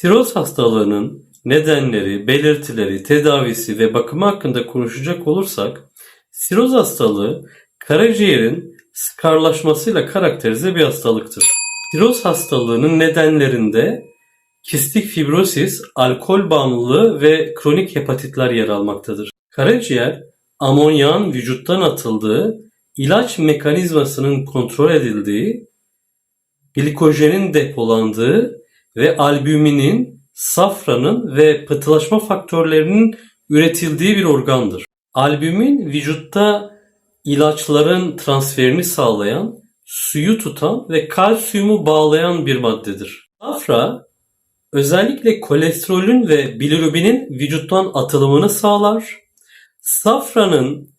Siroz hastalığının nedenleri, belirtileri, tedavisi ve bakımı hakkında konuşacak olursak, siroz hastalığı karaciğerin skarlaşmasıyla karakterize bir hastalıktır. Siroz hastalığının nedenlerinde kistik fibrosis, alkol bağımlılığı ve kronik hepatitler yer almaktadır. Karaciğer, amonyağın vücuttan atıldığı, ilaç mekanizmasının kontrol edildiği, glikojenin depolandığı ve albüminin, safranın ve pıhtılaşma faktörlerinin üretildiği bir organdır. Albümin vücutta ilaçların transferini sağlayan, suyu tutan ve kalsiyumu bağlayan bir maddedir. Safra özellikle kolesterolün ve bilirubinin vücuttan atılımını sağlar. Safranın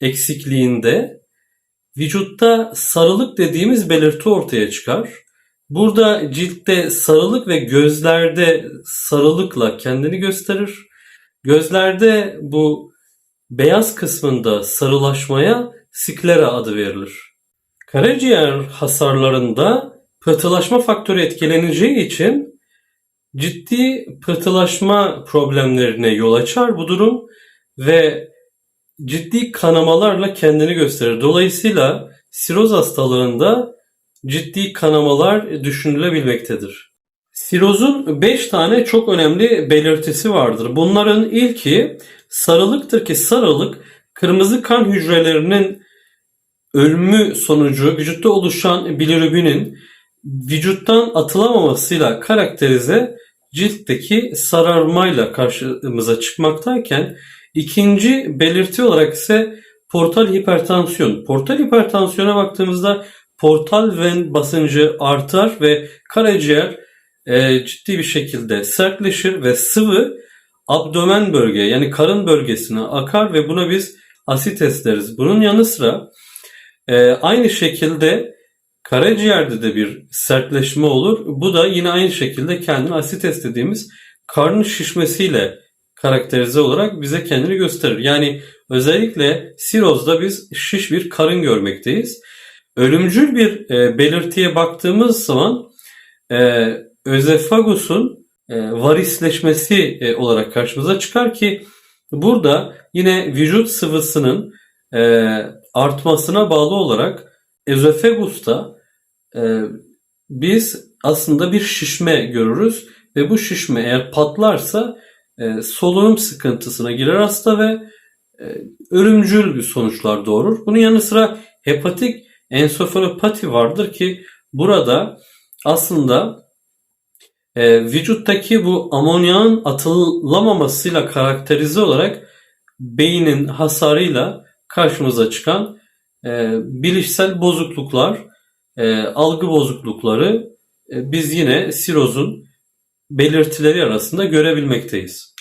eksikliğinde vücutta sarılık dediğimiz belirti ortaya çıkar. Burada ciltte sarılık ve gözlerde sarılıkla kendini gösterir. Gözlerde bu beyaz kısmında sarılaşmaya sklera adı verilir. Karaciğer hasarlarında pıhtılaşma faktörü etkileneceği için ciddi pıhtılaşma problemlerine yol açar bu durum ve ciddi kanamalarla kendini gösterir. Dolayısıyla siroz hastalığında ciddi kanamalar düşünülebilmektedir. Sirozun 5 tane çok önemli belirtisi vardır. Bunların ilki sarılıktır ki sarılık kırmızı kan hücrelerinin ölümü sonucu vücutta oluşan bilirubinin vücuttan atılamamasıyla karakterize ciltteki sararmayla karşımıza çıkmaktayken ikinci belirti olarak ise portal hipertansiyon. Portal hipertansiyona baktığımızda portal ven basıncı artar ve karaciğer e, ciddi bir şekilde sertleşir ve sıvı abdomen bölge yani karın bölgesine akar ve buna biz asites deriz. Bunun yanı sıra e, aynı şekilde karaciğerde de bir sertleşme olur. Bu da yine aynı şekilde kendini asites dediğimiz karnın şişmesiyle karakterize olarak bize kendini gösterir. Yani özellikle sirozda biz şiş bir karın görmekteyiz. Ölümcül bir e, belirtiye baktığımız zaman e, özefagusun e, varisleşmesi e, olarak karşımıza çıkar ki burada yine vücut sıvısının e, artmasına bağlı olarak özefagusta e, biz aslında bir şişme görürüz ve bu şişme eğer patlarsa e, solunum sıkıntısına girer hasta ve e, ölümcül bir sonuçlar doğurur. Bunun yanı sıra hepatik ensefalopati vardır ki burada aslında e, vücuttaki bu amonyağın atılamamasıyla karakterize olarak beynin hasarıyla karşımıza çıkan e, bilişsel bozukluklar, e, algı bozuklukları e, biz yine sirozun belirtileri arasında görebilmekteyiz.